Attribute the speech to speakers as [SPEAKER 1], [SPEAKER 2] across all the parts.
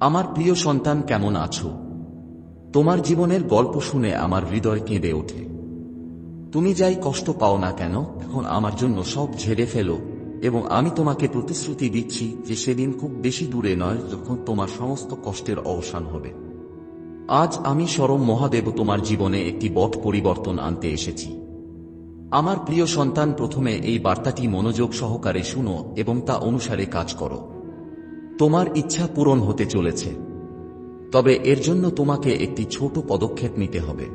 [SPEAKER 1] আমার প্রিয় সন্তান, কেমন আছো? তোমার জীবনের গল্প শুনে আমার হৃদয় কেঁদে ওঠে। তুমি যাই কষ্ট পাও না কেন, এখন আমার জন্য সব ঝেড়ে ফেলো এবং আমি তোমাকে প্রতিশ্রুতি দিচ্ছি যে সেদিন খুব বেশি দূরে নয়, যখন তোমার সমস্ত কষ্টের অবসান হবে। আজ আমি স্বরম মহাদেব তোমার জীবনে একটি বট পরিবর্তন আনতে এসেছি। আমার প্রিয় সন্তান, প্রথমে এই বার্তাটি মনোযোগ সহকারে শুনো এবং তা অনুসারে কাজ করো। তোমার ইচ্ছা পূরণ হতে চলেছে। তবে এর জন্য তোমাকে একটি ছোট পদক্ষেপ নিতে হবে।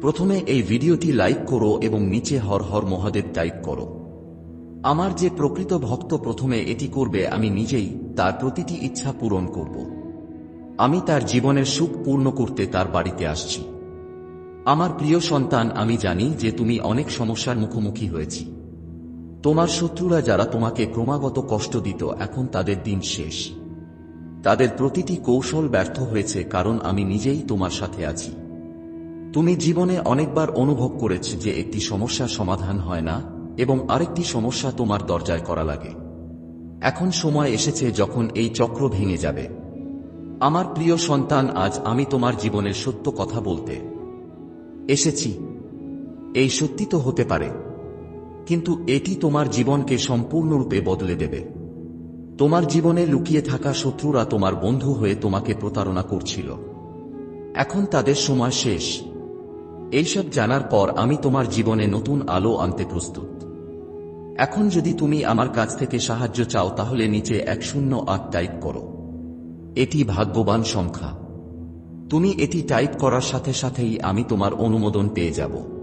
[SPEAKER 1] প্রথমে এই ভিডিওটি লাইক করো এবং নিচে হর হর মহাদেব টাইপ করো। আমার যে প্রকৃত ভক্ত প্রথমে এটি করবে, আমি নিজেই তার প্রতিটি ইচ্ছা পূরণ করব। আমি তার জীবনের সুখ পূর্ণ করতে তার বাড়িতে আসছি। আমার প্রিয় সন্তান, আমি জানি যে তুমি অনেক সমস্যার মুখোমুখি হয়েছি। তোমার শত্রুরা যারা তোমাকে ক্রমাগত কষ্ট দিত, এখন তাদের দিন শেষ। তাদের প্রতিটি কৌশল ব্যর্থ হয়েছে, কারণ আমি নিজেই তোমার সাথে আছি। তুমি জীবনে অনেকবার অনুভব করেছ যে একটি সমস্যার সমাধান হয় না, এবং আরেকটি সমস্যা তোমার দরজায় করা লাগে। এখন সময় এসেছে যখন এই চক্র ভেঙে যাবে। আমার প্রিয় সন্তান, আজ আমি তোমার জীবনের সত্য কথা বলতে এসেছি। এই সত্যি তো হতে পারে। কিন্তু এটি তোমার জীবনকে সম্পূর্ণরূপে বদলে দেবে। তোমার জীবনে লুকিয়ে থাকা শত্রুরা তোমার বন্ধু হয়ে তোমাকে প্রতারণা করছিল। এখন তাদের সময় শেষ। এইসব জানার পর আমি তোমার জীবনে নতুন আলো আনতে প্রস্তুত। এখন যদি তুমি আমার কাছ থেকে সাহায্য চাও, তাহলে নিচে এক শূন্য আট টাইপ করো। এটি ভাগ্যবান সংখ্যা। তুমি এটি টাইপ করার সাথে সাথেই আমি তোমার অনুমোদন পেয়ে যাব।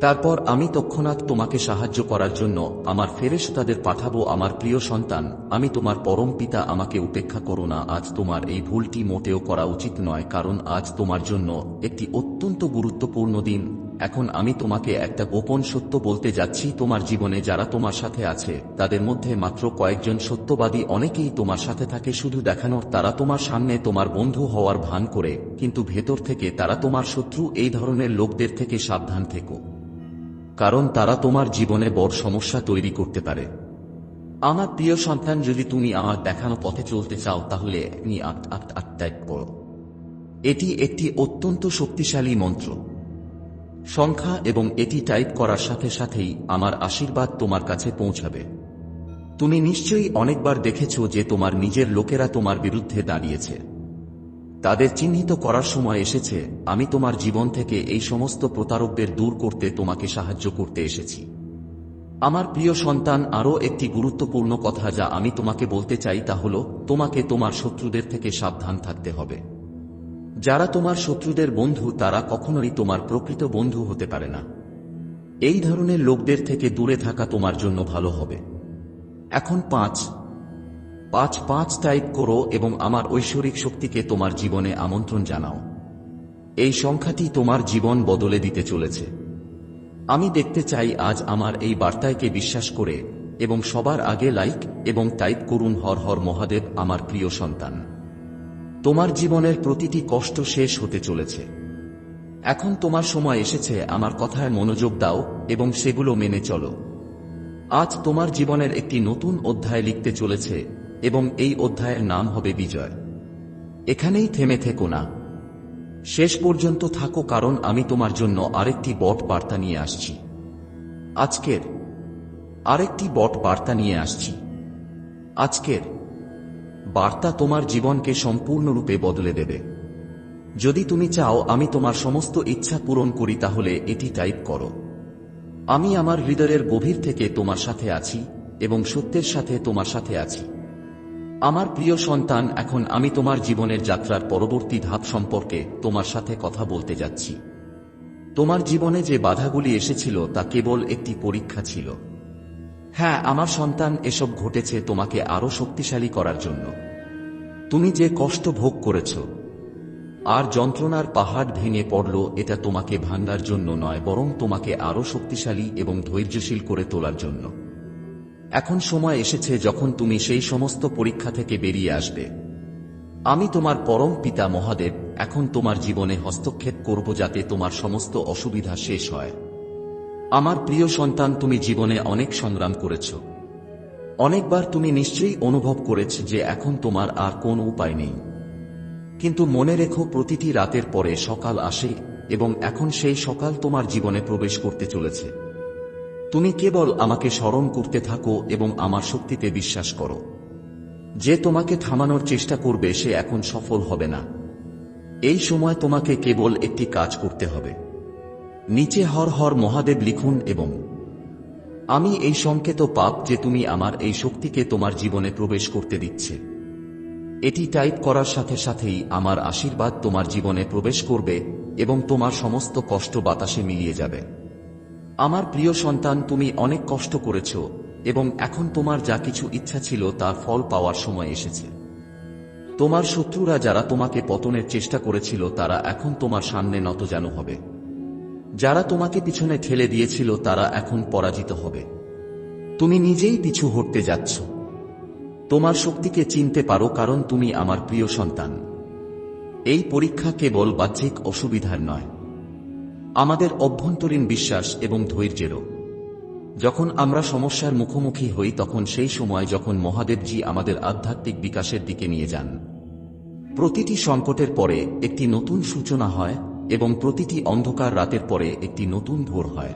[SPEAKER 1] তারপর আমি তৎক্ষণাৎ তোমাকে সাহায্য করার জন্য আমার ফেরেশতাদের পাঠাবো আমার প্রিয় সন্তান, আমি তোমার পরম পিতা আমাকে উপেক্ষা করো না, আজ তোমার এই ভুলটি মোটেও করা উচিত নয়, কারণ আজ তোমার জন্য একটি অত্যন্ত গুরুত্বপূর্ণ দিন। এখন আমি তোমাকে একটা গোপন সত্য বলতে যাচ্ছি, তোমার জীবনে যারা তোমার সাথে আছে, তাদের মধ্যে মাত্র কয়েকজন সত্যবাদী অনেকেই তোমার সাথে থাকে, শুধু দেখানোর তারা তোমার সামনে তোমার বন্ধু হওয়ার ভান করে, কিন্তু ভেতর থেকে তারা তোমার শত্রু, এই ধরনের লোকদের থেকে সাবধান থেকো। কারণ তারা তোমার জীবনে বড় সমস্যা তৈরি করতে পারে। আমার প্রিয় সন্তান, যদি তুমি আমার দেখানো পথে চলতে চাও, তাহলে আপনি আট আট আট টাইপ করো এটি একটি অত্যন্ত শক্তিশালী মন্ত্র। সংখ্যা এবং এটি টাইপ করার সাথে সাথেই আমার আশীর্বাদ তোমার কাছে পৌঁছাবে। তুমি নিশ্চয়ই অনেকবার দেখেছ যে তোমার নিজের লোকেরা তোমার বিরুদ্ধে দাঁড়িয়েছে। তাদের চিহ্নিত করার সময় এসেছে, আমি তোমার জীবন থেকে এই সমস্ত প্রতারকদের দূর করতে তোমাকে সাহায্য করতে এসেছি। আমার প্রিয় সন্তান, আরও একটি গুরুত্বপূর্ণ কথা যা আমি তোমাকে বলতে চাই তা হল, তোমাকে তোমার শত্রুদের থেকে সাবধান থাকতে হবে। যারা তোমার শত্রুদের বন্ধু, তারা কখনোই তোমার প্রকৃত বন্ধু হতে পারে না। এই ধরনের লোকদের থেকে দূরে থাকা তোমার জন্য ভালো হবে। এখন পাঁচ পাঁচ পাঁচ টাইপ করো এবং আমার ঐশ্বরিক শক্তিকে তোমার জীবনে আমন্ত্রণ জানাও। এই সংখ্যাটি তোমার জীবন বদলে দিতে চলেছে। আমি দেখতে চাই আজ আমার এই বার্তায়কে বিশ্বাস করে এবং সবার আগে লাইক এবং টাইপ করুন হর হর মহাদেব, আমার প্রিয় সন্তান। তোমার জীবনের প্রতিটি কষ্ট শেষ হতে চলেছে। এখন তোমার সময় এসেছে, আমার কথায় মনোযোগ দাও এবং সেগুলো মেনে চলো। আজ তোমার জীবনের একটি নতুন অধ্যায় লিখতে চলেছে এবং এই অধ্যায়ের নাম হবে বিজয়। এখানেই থেমে থেকো না। শেষ পর্যন্ত থাকো কারণ আমি তোমার জন্য আরেকটি বট বার্তা নিয়ে আসছি। আজকের আরেকটি বট বার্তা নিয়ে আসছি। আজকের বার্তা তোমার জীবনকে সম্পূর্ণরূপে বদলে দেবে। যদি তুমি চাও আমি তোমার সমস্ত ইচ্ছা পূরণ করি তাহলে এটি টাইপ করো। আমি আমার হৃদয়ের গভীর থেকে তোমার সাথে আছি এবং সত্যের সাথে তোমার সাথে আছি। আমার প্রিয় সন্তান, এখন আমি তোমার জীবনের যাত্রার পরবর্তী ধাপ সম্পর্কে তোমার সাথে কথা বলতে যাচ্ছি। তোমার জীবনে যে বাধাগুলি এসেছিল, তা কেবল একটি পরীক্ষা ছিল। হ্যাঁ আমার সন্তান, এসব ঘটেছে তোমাকে আরও শক্তিশালী করার জন্য। তুমি যে কষ্ট ভোগ করেছ, আর যন্ত্রণার পাহাড় ভেঙে পড়ল, এটা তোমাকে ভাঙ্গার জন্য নয়, বরং তোমাকে আরও শক্তিশালী এবং ধৈর্যশীল করে তোলার জন্য। এখন সময় এসেছে যখন তুমি সেই সমস্ত পরীক্ষা থেকে বেরিয়ে আসবে। আমি তোমার পরম পিতা মহাদেব, এখন তোমার জীবনে হস্তক্ষেপ করব যাতে তোমার সমস্ত অসুবিধা শেষ হয়। আমার প্রিয় সন্তান, তুমি জীবনে অনেক সংগ্রাম করেছ। অনেকবার তুমি নিশ্চয়ই অনুভব করেছ যে এখন তোমার আর কোন উপায় নেই। কিন্তু মনে রেখো, প্রতিটি রাতের পরে সকাল আসে এবং এখন সেই সকাল তোমার জীবনে প্রবেশ করতে চলেছে। তুমি কেবল আমাকে স্মরণ করতে থাকো এবং আমার শক্তিতে বিশ্বাস করো। যে তোমাকে থামানোর চেষ্টা করবে, সে এখন সফল হবে না। এই সময় তোমাকে কেবল একটি কাজ করতে হবে। নিচে হর হর মহাদেব লিখুন এবং, আমি এই সংকেত পাপ যে তুমি আমার এই শক্তিকে তোমার জীবনে প্রবেশ করতে দিচ্ছে। এটি টাইপ করার সাথে সাথেই আমার আশীর্বাদ তোমার জীবনে প্রবেশ করবে এবং তোমার সমস্ত কষ্ট বাতাসে মিলিয়ে যাবে। আমার প্রিয় সন্তান, তুমি অনেক কষ্ট করেছ, এবং এখন তোমার যা কিছু ইচ্ছা ছিল তার ফল পাওয়ার সময় এসেছে। তোমার শত্রুরা যারা তোমাকে পতনের চেষ্টা করেছিল, তারা এখন তোমার সামনে নতজানু হবে। যারা তোমাকে পিছনে ঠেলে দিয়েছিল, তারা এখন পরাজিত হবে। তুমি নিজেই পিছু হটতে যাচ্ছ। তোমার শক্তিকে চিনতে পারো, কারণ তুমি আমার প্রিয় সন্তান। এই পরীক্ষা কেবল বাহ্যিক অসুবিধার নয়। আমাদের অভ্যন্তরীণ বিশ্বাস এবং ধৈর্যেরও। যখন আমরা সমস্যার মুখোমুখি হই, তখন সেই সময় যখন মহাদেবজি আমাদের আধ্যাত্মিক বিকাশের দিকে নিয়ে যান। প্রতিটি সংকটের পরে একটি নতুন সূচনা হয় এবং প্রতিটি অন্ধকার রাতের পরে একটি নতুন ভোর হয়।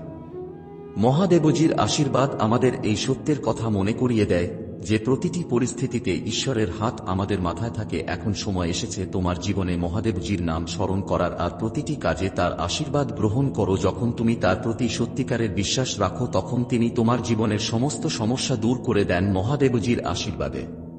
[SPEAKER 1] মহাদেবজির আশীর্বাদ আমাদের এই সত্যের কথা মনে করিয়ে দেয় যে প্রতিটি পরিস্থিতিতে ঈশ্বরের হাত আমাদের মাথায় থাকে, এখন সময় এসেছে তোমার জীবনে মহাদেবজির নাম স্মরণ করার, আর প্রতিটি কাজে তার আশীর্বাদ গ্রহণ করো। যখন তুমি তার প্রতি সত্যিকারের বিশ্বাস রাখো, তখন তিনি তোমার জীবনের সমস্ত সমস্যা দূর করে দেন মহাদেবজির আশীর্বাদে।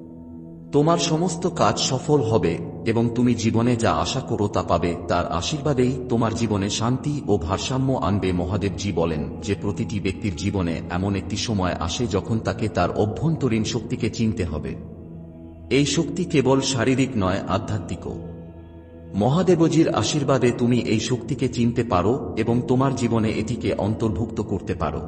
[SPEAKER 1] তোমার সমস্ত কাজ সফল হবে, এবং তুমি জীবনে যা আশা করো তা পাবে, তার আশীর্বাদেই তোমার জীবনে শান্তি ও ভারসাম্য আনবে, মহাদেবজি বলেন, যে প্রতিটি ব্যক্তির জীবনে এমন একটি সময় আসে যখন তাকে তার অভ্যন্তরীণ শক্তিকে চিনতে হবে। এই শক্তি কেবল শারীরিক নয়, আধ্যাত্মিকও। মহাদেবজির আশীর্বাদে তুমি এই শক্তিকে চিনতে পারো, এবং তোমার জীবনে এটিকে অন্তর্ভুক্ত করতে পারো।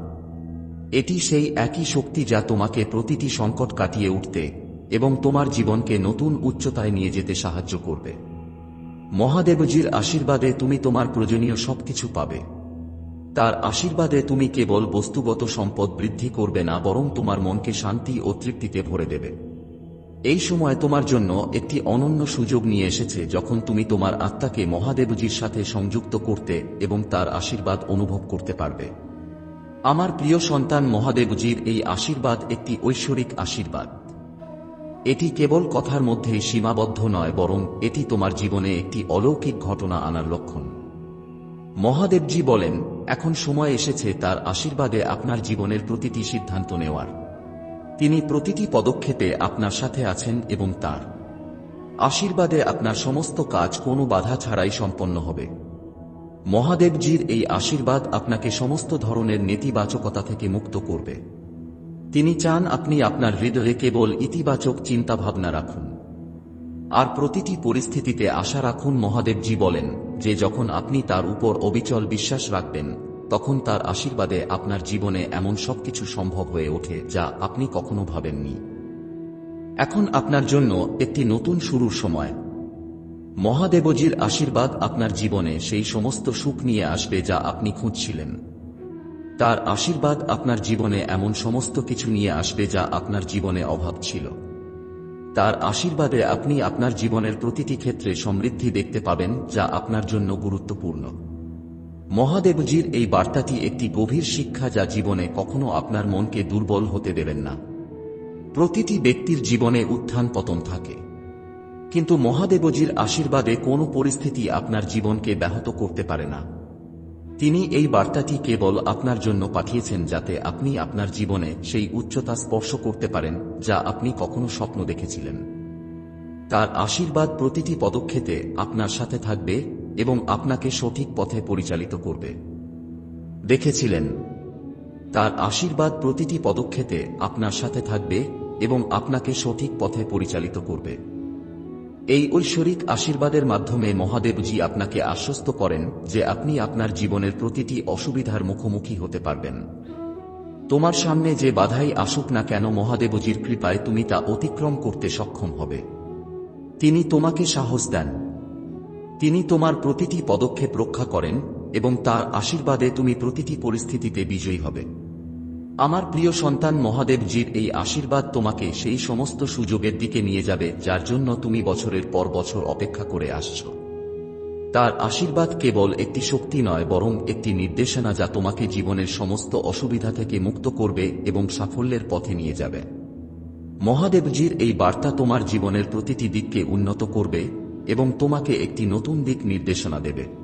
[SPEAKER 1] এটি সেই একই শক্তি যা তোমাকে প্রতিটি সংকট কাটিয়ে উঠতে এবং তোমার জীবনকে নতুন উচ্চতায় নিয়ে যেতে সাহায্য করবে। মহাদেবজির আশীর্বাদে তুমি তোমার প্রয়োজনীয় সবকিছু পাবে। তার আশীর্বাদে তুমি কেবল বস্তুগত সম্পদ বৃদ্ধি করবে না, বরং তোমার মনকে শান্তি ও তৃপ্তিতে ভরে দেবে। এই সময় তোমার জন্য একটি অনন্য সুযোগ নিয়ে এসেছে, যখন তুমি তোমার আত্মাকে মহাদেবজির সাথে সংযুক্ত করতে এবং তার আশীর্বাদ অনুভব করতে পারবে। আমার প্রিয় সন্তান, মহাদেবজির এই আশীর্বাদ একটি ঐশ্বরিক আশীর্বাদ। এটি কেবল কথার মধ্যেই সীমাবদ্ধ নয়, বরং এটি তোমার জীবনে একটি অলৌকিক ঘটনা আনার লক্ষণ। মহাদেবজি বলেন, এখন সময় এসেছে তার আশীর্বাদে আপনার জীবনের প্রতিটি সিদ্ধান্ত নেওয়ার। তিনি প্রতিটি পদক্ষেপে আপনার সাথে আছেন এবং তার আশীর্বাদে আপনার সমস্ত কাজ কোনো বাধা ছাড়াই সম্পন্ন হবে। মহাদেবজির এই আশীর্বাদ আপনাকে সমস্ত ধরনের নেতিবাচকতা থেকে মুক্ত করবে। তিনি চান আপনি আপনার হৃদয়ে কেবল ইতিবাচক চিন্তাভাবনা রাখুন। আর প্রতিটি পরিস্থিতিতে আশা রাখুন মহাদেবজি বলেন, যে যখন আপনি তার উপর অবিচল বিশ্বাস রাখবেন, তখন তার আশীর্বাদে আপনার জীবনে এমন সবকিছু সম্ভব হয়ে ওঠে যা আপনি কখনো ভাবেননি। এখন আপনার জন্য একটি নতুন শুরুর সময়। মহাদেবজির আশীর্বাদ আপনার জীবনে সেই সমস্ত সুখ নিয়ে আসবে যা আপনি খুঁজছিলেন। তার আশীর্বাদ আপনার জীবনে এমন সমস্ত কিছু নিয়ে আসবে যা আপনার জীবনে অভাব ছিল। তার আশীর্বাদে আপনি আপনার জীবনের প্রতিটি ক্ষেত্রে সমৃদ্ধি দেখতে পাবেন, যা আপনার জন্য গুরুত্বপূর্ণ। মহাদেবজির এই বার্তাটি একটি গভীর শিক্ষা যা জীবনে কখনো আপনার মনকে দুর্বল হতে দেবেন না। প্রতিটি ব্যক্তির জীবনে উত্থান পতন থাকে। কিন্তু মহাদেবজির আশীর্বাদে কোনো পরিস্থিতি আপনার জীবনকে ব্যাহত করতে পারে না। তিনি এই বার্তাটি কেবল আপনার জন্য পাঠিয়েছেন যাতে আপনি আপনার জীবনে সেই উচ্চতা স্পর্শ করতে পারেন, যা আপনি কখনো স্বপ্ন দেখেছিলেন। তার আশীর্বাদ প্রতিটি পদক্ষেপে আপনার সাথে থাকবে এবং আপনাকে সঠিক পথে পরিচালিত করবে। দেখেছিলেন, তার আশীর্বাদ প্রতিটি পদক্ষেপে আপনার সাথে থাকবে এবং আপনাকে সঠিক পথে পরিচালিত করবে। এই ঐশ্বরিক আশীর্বাদের মাধ্যমে মহাদেবজি আপনাকে আশ্বস্ত করেন যে আপনি আপনার জীবনের প্রতিটি অসুবিধার মুখোমুখি হতে পারবেন। তোমার সামনে যে বাধাই আসুক না কেন মহাদেবজির কৃপায় তুমি তা অতিক্রম করতে সক্ষম হবে। তিনি তোমাকে সাহস দেন। তিনি তোমার প্রতিটি পদক্ষেপ রক্ষা করেন এবং তার আশীর্বাদে তুমি প্রতিটি পরিস্থিতিতে বিজয়ী হবে। আমার প্রিয় সন্তান মহাদেবজির এই আশীর্বাদ তোমাকে সেই সমস্ত সুযোগের দিকে নিয়ে যাবে, যার জন্য তুমি বছরের পর বছর অপেক্ষা করে আসছ। তার আশীর্বাদ কেবল একটি শক্তি নয়, বরং একটি নির্দেশনা যা তোমাকে জীবনের সমস্ত অসুবিধা থেকে মুক্ত করবে এবং সাফল্যের পথে নিয়ে যাবে। মহাদেবজির এই বার্তা তোমার জীবনের প্রতিটি দিককে উন্নত করবে এবং তোমাকে একটি নতুন দিক নির্দেশনা দেবে।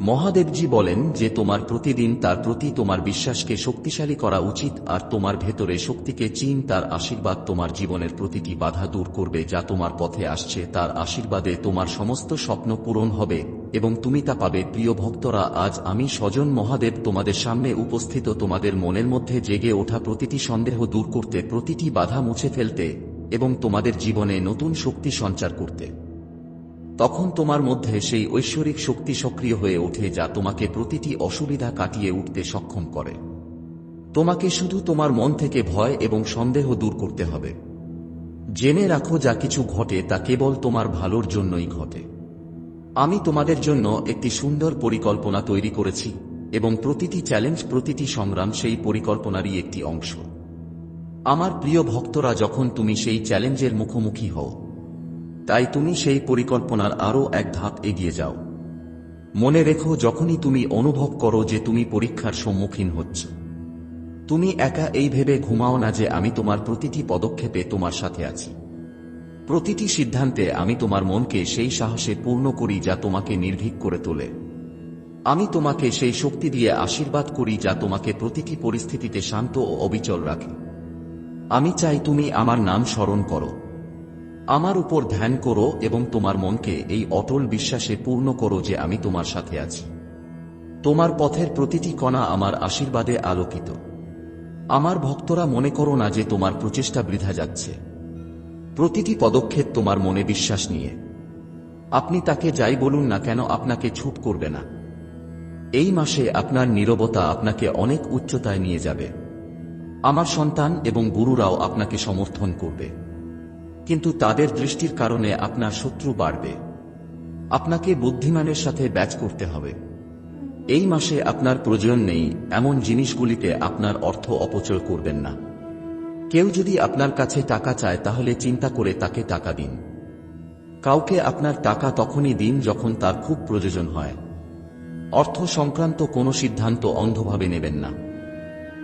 [SPEAKER 1] মহাদেবজি বলেন যে, তোমার প্রতিদিন তার প্রতি তোমার বিশ্বাসকে শক্তিশালী করা উচিত, আর তোমার ভেতরে শক্তিকে চিন, তার আশীর্বাদ তোমার জীবনের প্রতিটি বাধা দূর করবে, যা তোমার পথে আসছে। তার আশীর্বাদে তোমার সমস্ত স্বপ্ন পূরণ হবে, এবং তুমি তা পাবে। প্রিয় ভক্তরা, আজ আমি স্বজন মহাদেব তোমাদের সামনে উপস্থিত তোমাদের মনের মধ্যে জেগে ওঠা প্রতিটি সন্দেহ দূর করতে, প্রতিটি বাধা মুছে ফেলতে, এবং তোমাদের জীবনে নতুন শক্তি সঞ্চার করতে। তখন তোমার মধ্যে সেই ঐশ্বরিক শক্তি সক্রিয় হয়ে ওঠে যা তোমাকে প্রতিটি অসুবিধা কাটিয়ে উঠতে সক্ষম করে। তোমাকে শুধু তোমার মন থেকে ভয় এবং সন্দেহ দূর করতে হবে। জেনে রাখো যা কিছু ঘটে তা কেবল তোমার ভালোর জন্যই ঘটে। আমি তোমাদের জন্য একটি সুন্দর পরিকল্পনা তৈরি করেছি এবং প্রতিটি চ্যালেঞ্জ, প্রতিটি সংগ্রাম সেই পরিকল্পনারই একটি অংশ। আমার প্রিয় ভক্তরা, যখন তুমি সেই চ্যালেঞ্জের মুখোমুখি হও তাই তুমি সেই পরিকল্পনার আরও এক ধাপ এগিয়ে যাও। মনে রেখো, যখনই তুমি অনুভব করো যে তুমি পরীক্ষার সম্মুখীন হচ্ছ। তুমি একা এই ভেবে ঘুমাও না যে আমি তোমার প্রতিটি পদক্ষেপে তোমার সাথে আছি। প্রতিটি সিদ্ধান্তে আমি তোমার মনকে সেই সাহসে পূর্ণ করি যা তোমাকে নির্ভীক করে তোলে। আমি তোমাকে সেই শক্তি দিয়ে আশীর্বাদ করি যা তোমাকে প্রতিটি পরিস্থিতিতে শান্ত ও অবিচল রাখে। আমি চাই তুমি আমার নাম স্মরণ করো। আমার উপর ধ্যান করো এবং তোমার মনকে এই অটল বিশ্বাসে পূর্ণ করো যে আমি তোমার সাথে আছি। তোমার পথের প্রতিটি কণা আমার আশীর্বাদে আলোকিত। আমার ভক্তরা মনে করো না যে তোমার প্রচেষ্টা বৃথা যাচ্ছে। প্রতিটি পদক্ষেপ তোমার মনে বিশ্বাস নিয়ে। আপনি তাকে যাই বলুন না কেন আপনাকে ছুট করবে না। এই মাসে আপনার নীরবতা আপনাকে অনেক উচ্চতায় নিয়ে যাবে। আমার সন্তান এবং গুরুরাও আপনাকে সমর্থন করবে। কিন্তু তাদের দৃষ্টির কারণে আপনার শত্রু বাড়বে। আপনাকে বুদ্ধিমানের সাথে ব্যাচ করতে হবে। এই মাসে আপনার প্রয়োজন নেই এমন জিনিসগুলিতে আপনার অর্থ অপচয় করবেন না। কেউ যদি আপনার কাছে টাকা চায় তাহলে চিন্তা করে তাকে টাকা দিন। কাউকে আপনার টাকা তখনই দিন যখন তার খুব প্রয়োজন হয়। অর্থ সংক্রান্ত কোনো সিদ্ধান্ত অন্ধভাবে নেবেন না।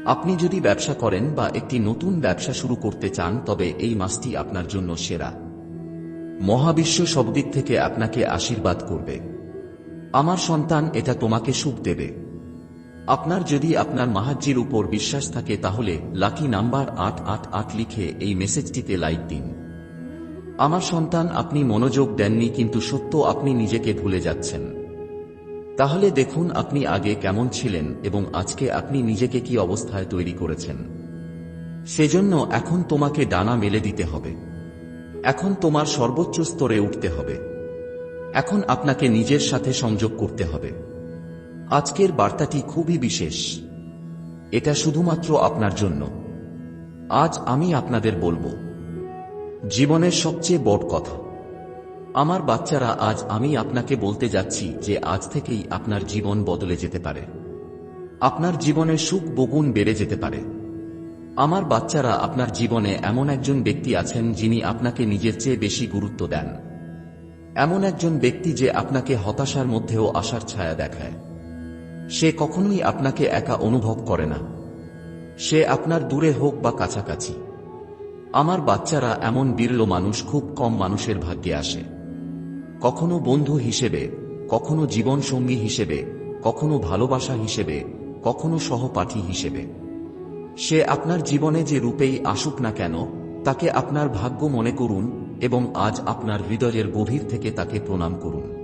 [SPEAKER 1] আপনি যদি ব্যবসা করেন বা একটি নতুন ব্যবসা শুরু করতে চান, তবে এই মাসটি আপনার জন্য সেরা। মহাবিশ্ব সব দিক থেকে আপনাকে আশীর্বাদ করবে। আমার সন্তান এটা তোমাকে সুখ দেবে। আপনার যদি আপনার মাহাজ্জির উপর বিশ্বাস থাকে, তাহলে লাকি নাম্বার আট আট আট লিখে এই মেসেজটিতে লাইক দিন। আমার সন্তান, আপনি মনোযোগ দেননি, কিন্তু সত্য আপনি নিজেকে ভুলে যাচ্ছেন। তাহলে দেখুন আপনি আগে কেমন ছিলেন এবং আজকে আপনি নিজেকে কি অবস্থায় তৈরি করেছেন। সেজন্য এখন তোমাকে ডানা মেলে দিতে হবে। এখন তোমার সর্বোচ্চ স্তরে উঠতে হবে। এখন আপনাকে নিজের সাথে সংযোগ করতে হবে। আজকের বার্তাটি খুবই বিশেষ। এটা শুধুমাত্র আপনার জন্য। আজ আমি আপনাদের বলব, জীবনের সবচেয়ে বড় কথা। আমার বাচ্চারা, আজ আমি আপনাকে বলতে যাচ্ছি যে আজ থেকেই আপনার জীবন বদলে যেতে পারে। আপনার জীবনে সুখ বগুণ বেড়ে যেতে পারে। আমার বাচ্চারা, আপনার জীবনে এমন একজন ব্যক্তি আছেন যিনি আপনাকে নিজের চেয়ে বেশি গুরুত্ব দেন। এমন একজন ব্যক্তি যে আপনাকে হতাশার মধ্যেও আশার ছায়া দেখায়। সে কখনোই আপনাকে একা অনুভব করে না। সে আপনার দূরে হোক বা কাছাকাছি। আমার বাচ্চারা, এমন বিরল মানুষ খুব কম মানুষের ভাগ্যে আসে। কখনো বন্ধু হিসেবে, কখনো জীবনসঙ্গী হিসেবে, কখনো ভালোবাসা হিসেবে, কখনো সহপাঠী হিসেবে। সে আপনার জীবনে যে রূপেই আসুক না কেন, তাকে আপনার ভাগ্য মনে করুন এবং আজ আপনার হৃদয়ের গভীর থেকে তাকে প্রণাম করুন।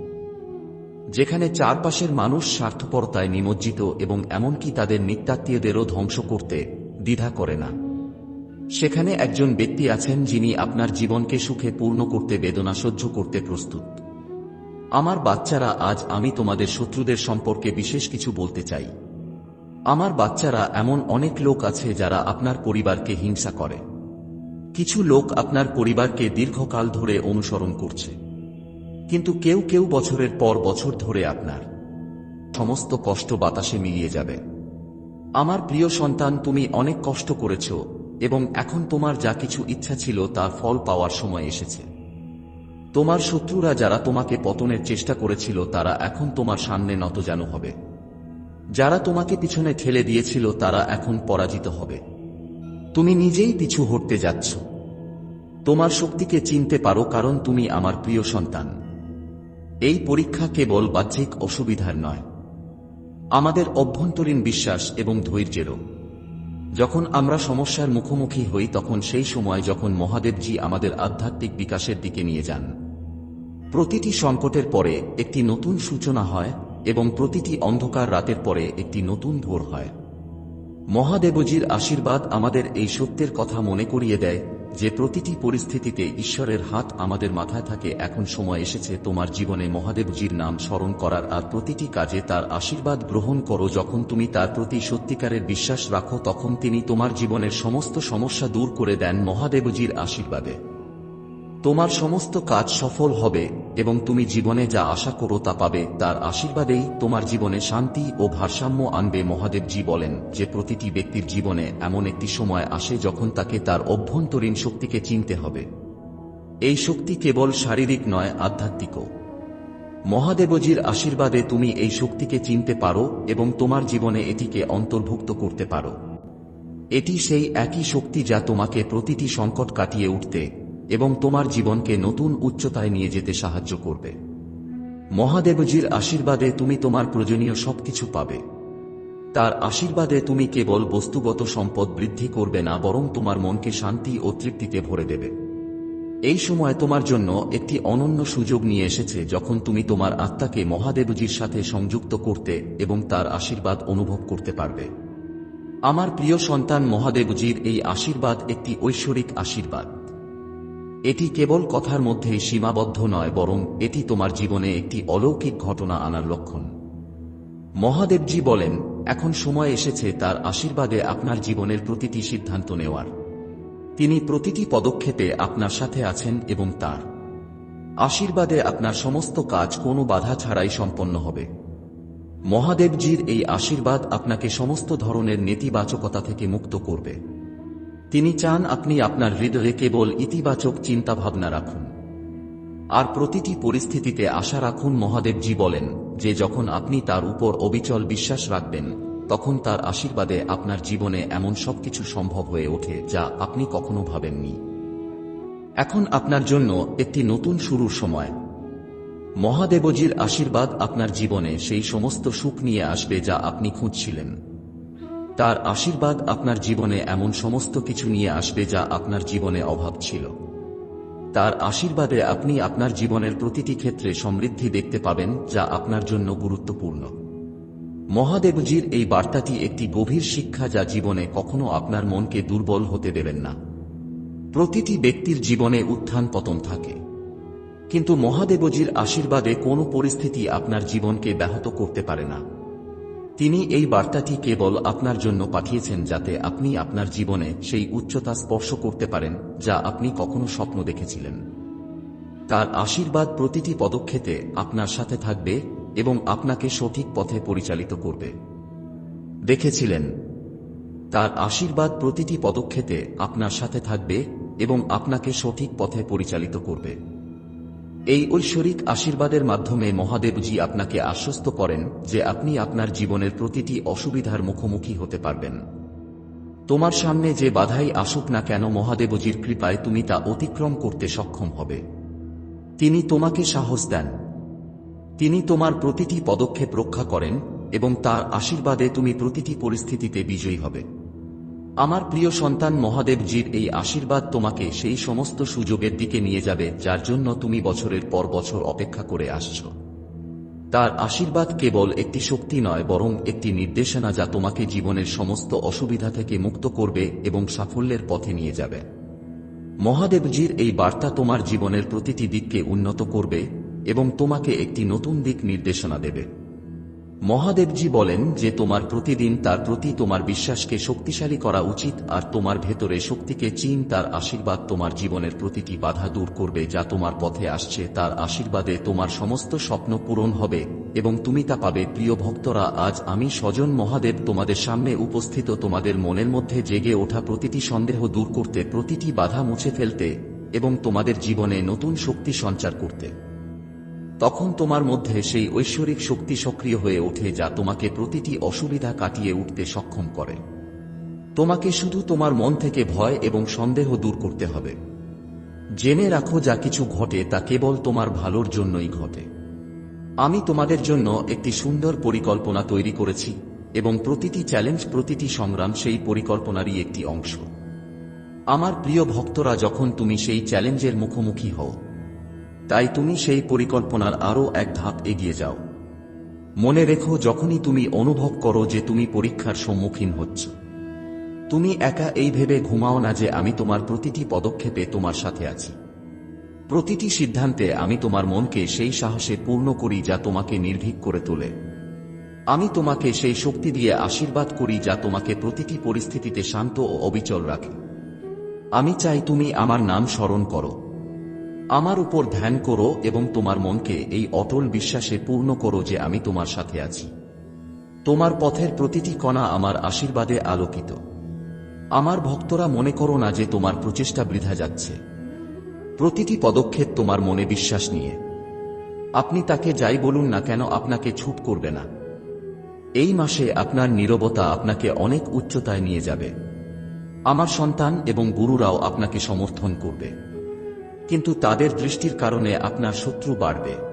[SPEAKER 1] যেখানে চারপাশের মানুষ স্বার্থপরতায় নিমজ্জিত এবং এমনকি তাদের নিত্যাত্মীয়দেরও ধ্বংস করতে দ্বিধা করে না। সেখানে একজন ব্যক্তি আছেন যিনি আপনার জীবনকে সুখে পূর্ণ করতে বেদনা সহ্য করতে প্রস্তুত। আমার বাচ্চারা, আজ আমি তোমাদের শত্রুদের সম্পর্কে বিশেষ কিছু বলতে চাই। আমার বাচ্চারা, এমন অনেক লোক আছে যারা আপনার পরিবারকে হিংসা করে। কিছু লোক আপনার পরিবারকে দীর্ঘকাল ধরে অনুসরণ করছে। কিন্তু কেউ কেউ বছরের পর বছর ধরে আপনার সমস্ত কষ্ট বাতাসে মিলিয়ে যাবে। আমার প্রিয় সন্তান, তুমি অনেক কষ্ট করেছ এবং এখন তোমার যা কিছু ইচ্ছা ছিল তার ফল পাওয়ার সময় এসেছে। তোমার শত্রুরা যারা তোমাকে পতনের চেষ্টা করেছিল, তারা এখন তোমার সামনে নতজানু হবে। যারা তোমাকে পিছনে ঠেলে দিয়েছিল, তারা এখন পরাজিত হবে। তুমি নিজেই পিছু হটতে যাচ্ছ। তোমার শক্তিকে চিনতে পারো, কারণ তুমি আমার প্রিয় সন্তান। এই পরীক্ষা কেবল বাহ্যিক অসুবিধার নয়। আমাদের অভ্যন্তরীণ বিশ্বাস এবং ধৈর্যেরও। যখন আমরা সমস্যার মুখোমুখি হই, তখন সেই সময় যখন মহাদেবজি আমাদের আধ্যাত্মিক বিকাশের দিকে নিয়ে যান। প্রতিটি সংকটের পরে একটি নতুন সূচনা হয় এবং প্রতিটি অন্ধকার রাতের পরে একটি নতুন ভোর হয়। মহাদেবজির আশীর্বাদ আমাদের এই সত্যের কথা মনে করিয়ে দেয় যে প্রতিটি পরিস্থিতিতে ঈশ্বরের হাত আমাদের মাথায় থাকে, এখন সময় এসেছে তোমার জীবনে মহাদেবজির নাম স্মরণ করার আর প্রতিটি কাজে তার আশীর্বাদ গ্রহণ করো। যখন তুমি তার প্রতি সত্যিকারের বিশ্বাস রাখো, তখন তিনি তোমার জীবনের সমস্ত সমস্যা দূর করে দেন মহাদেবজির আশীর্বাদে। তোমার সমস্ত কাজ সফল হবে, এবং তুমি জীবনে যা আশা করো তা পাবে, তার আশীর্বাদেই তোমার জীবনে শান্তি ও ভারসাম্য আনবে মহাদেবজি বলেন, যে প্রতিটি ব্যক্তির জীবনে এমন একটি সময় আসে যখন তাকে তার অভ্যন্তরীণ শক্তিকে চিনতে হবে। এই শক্তি কেবল শারীরিক নয়, আধ্যাত্মিকও। মহাদেবজির আশীর্বাদে তুমি এই শক্তিকে চিনতে পারো, এবং তোমার জীবনে এটিকে অন্তর্ভুক্ত করতে পারো। এটি সেই একই শক্তি যা তোমাকে প্রতিটি সংকট কাটিয়ে উঠতে এবং তোমার জীবনকে নতুন উচ্চতায় নিয়ে যেতে সাহায্য করবে। মহাদেবজির আশীর্বাদে তুমি তোমার প্রয়োজনীয় সবকিছু পাবে। তার আশীর্বাদে তুমি কেবল বস্তুগত সম্পদ বৃদ্ধি করবে না, বরং তোমার মনকে শান্তি ও তৃপ্তিতে ভরে দেবে। এই সময় তোমার জন্য একটি অনন্য সুযোগ নিয়ে এসেছে, যখন তুমি তোমার আত্মাকে মহাদেবজির সাথে সংযুক্ত করতে এবং তার আশীর্বাদ অনুভব করতে পারবে। আমার প্রিয় সন্তান, মহাদেবজির এই আশীর্বাদ একটি ঐশ্বরিক আশীর্বাদ। এটি কেবল কথার মধ্যেই সীমাবদ্ধ নয়, বরং এটি তোমার জীবনে একটি অলৌকিক ঘটনা আনার লক্ষণ। মহাদেবজি বলেন, এখন সময় এসেছে তার আশীর্বাদে আপনার জীবনের প্রতিটি সিদ্ধান্ত নেওয়ার। তিনি প্রতিটি পদক্ষেপে আপনার সাথে আছেন এবং তার আশীর্বাদে আপনার সমস্ত কাজ কোনো বাধা ছাড়াই সম্পন্ন হবে। মহাদেবজির এই আশীর্বাদ আপনাকে সমস্ত ধরনের নেতিবাচকতা থেকে মুক্ত করবে। তিনি চান আপনি আপনার হৃদয়ে কেবল ইতিবাচক চিন্তাভাবনা রাখুন। আর প্রতিটি পরিস্থিতিতে আশা রাখুন মহাদেবজি বলেন, যে যখন আপনি তার উপর অবিচল বিশ্বাস রাখবেন, তখন তার আশীর্বাদে আপনার জীবনে এমন সবকিছু সম্ভব হয়ে ওঠে যা আপনি কখনো ভাবেননি। এখন আপনার জন্য একটি নতুন শুরুর সময়। মহাদেবজির আশীর্বাদ আপনার জীবনে সেই সমস্ত সুখ নিয়ে আসবে যা আপনি খুঁজছিলেন। তার আশীর্বাদ আপনার জীবনে এমন সমস্ত কিছু নিয়ে আসবে যা আপনার জীবনে অভাব ছিল। তার আশীর্বাদে আপনি আপনার জীবনের প্রতিটি ক্ষেত্রে সমৃদ্ধি দেখতে পাবেন, যা আপনার জন্য গুরুত্বপূর্ণ। মহাদেবজির এই বার্তাটি একটি গভীর শিক্ষা যা জীবনে কখনো আপনার মনকে দুর্বল হতে দেবেন না। প্রতিটি ব্যক্তির জীবনে উত্থান পতন থাকে। কিন্তু মহাদেবজির আশীর্বাদে কোনো পরিস্থিতি আপনার জীবনকে ব্যাহত করতে পারে না। তিনি এই বার্তাটি কেবল আপনার জন্য পাঠিয়েছেন যাতে আপনি আপনার জীবনে সেই উচ্চতা স্পর্শ করতে পারেন, যা আপনি কখনো স্বপ্ন দেখেছিলেন। তার আশীর্বাদ প্রতিটি পদক্ষেপে আপনার সাথে থাকবে এবং আপনাকে সঠিক পথে পরিচালিত করবে। দেখেছিলেন, তার আশীর্বাদ প্রতিটি পদক্ষেপে আপনার সাথে থাকবে এবং আপনাকে সঠিক পথে পরিচালিত করবে। এই ঐশ্বরিক আশীর্বাদের মাধ্যমে মহাদেবজি আপনাকে আশ্বস্ত করেন যে আপনি আপনার জীবনের প্রতিটি অসুবিধার মুখোমুখি হতে পারবেন। তোমার সামনে যে বাধাই আসুক না কেন মহাদেবজির কৃপায় তুমি তা অতিক্রম করতে সক্ষম হবে। তিনি তোমাকে সাহস দেন। তিনি তোমার প্রতিটি পদক্ষেপ রক্ষা করেন এবং তার আশীর্বাদে তুমি প্রতিটি পরিস্থিতিতে বিজয়ী হবে। আমার প্রিয় সন্তান মহাদেবজির এই আশীর্বাদ তোমাকে সেই সমস্ত সুযোগের দিকে নিয়ে যাবে, যার জন্য তুমি বছরের পর বছর অপেক্ষা করে আসছ। তার আশীর্বাদ কেবল একটি শক্তি নয়, বরং একটি নির্দেশনা যা তোমাকে জীবনের সমস্ত অসুবিধা থেকে মুক্ত করবে এবং সাফল্যের পথে নিয়ে যাবে। মহাদেবজির এই বার্তা তোমার জীবনের প্রতিটি দিককে উন্নত করবে এবং তোমাকে একটি নতুন দিক নির্দেশনা দেবে। মহাদেবজি বলেন যে তোমার প্রতিদিন তার প্রতি তোমার বিশ্বাসকে শক্তিশালী করা উচিত আর তোমার ভেতরে শক্তিকে চিন তার আশীর্বাদ তোমার জীবনের প্রতিটি বাধা দূর করবে যা তোমার পথে আসছে। তার আশীর্বাদে তোমার সমস্ত স্বপ্ন পূরণ হবে এবং তুমি তা পাবে। প্রিয় ভক্তরা, আজ আমি স্বজন মহাদেব তোমাদের সামনে উপস্থিত তোমাদের মনের মধ্যে জেগে ওঠা প্রতিটি সন্দেহ দূর করতে, প্রতিটি বাধা মুছে ফেলতে এবং তোমাদের জীবনে নতুন শক্তি সঞ্চার করতে। তখন তোমার মধ্যে সেই ঐশ্বরিক শক্তি সক্রিয় হয়ে ওঠে যা তোমাকে প্রতিটি অসুবিধা কাটিয়ে উঠতে সক্ষম করে। তোমাকে শুধু তোমার মন থেকে ভয় এবং সন্দেহ দূর করতে হবে। জেনে রাখো যা কিছু ঘটে তা কেবল তোমার ভালোর জন্যই ঘটে। আমি তোমাদের জন্য একটি সুন্দর পরিকল্পনা তৈরি করেছি এবং প্রতিটি চ্যালেঞ্জ, প্রতিটি সংগ্রাম সেই পরিকল্পনারই একটি অংশ। আমার প্রিয় ভক্তরা, যখন তুমি সেই চ্যালেঞ্জের মুখোমুখি হও তাই তুমি সেই পরিকল্পনার আরও এক ধাপ এগিয়ে যাও। মনে রেখো যখনই তুমি অনুভব করো যে তুমি পরীক্ষার সম্মুখীন হচ্ছ। তুমি একা এই ভেবে ঘুমাও না যে আমি তোমার প্রতিটি পদক্ষেপে তোমার সাথে আছি। প্রতিটি সিদ্ধান্তে আমি তোমার মনকে সেই সাহসে পূর্ণ করি যা তোমাকে নির্ভীক করে তোলে। আমি তোমাকে সেই শক্তি দিয়ে আশীর্বাদ করি যা তোমাকে প্রতিটি পরিস্থিতিতে শান্ত ও অবিচল রাখে। আমি চাই তুমি আমার নাম স্মরণ করো। আমার উপর ধ্যান করো এবং তোমার মনকে এই অটল বিশ্বাসে পূর্ণ করো যে আমি তোমার সাথে আছি। তোমার পথের প্রতিটি কণা আমার আশীর্বাদে আলোকিত। আমার ভক্তরা মনে করো না যে তোমার প্রচেষ্টা বৃথা যাচ্ছে। প্রতিটি পদক্ষেপ তোমার মনে বিশ্বাস নিয়ে। আপনি তাকে যাই বলুন না কেন আপনাকে ছুট করবে না। এই মাসে আপনার নীরবতা আপনাকে অনেক উচ্চতায় নিয়ে যাবে। আমার সন্তান এবং গুরুরাও আপনাকে সমর্থন করবে। কিন্তু তাদের দৃষ্টির কারণে আপনার শত্রু বাড়বে।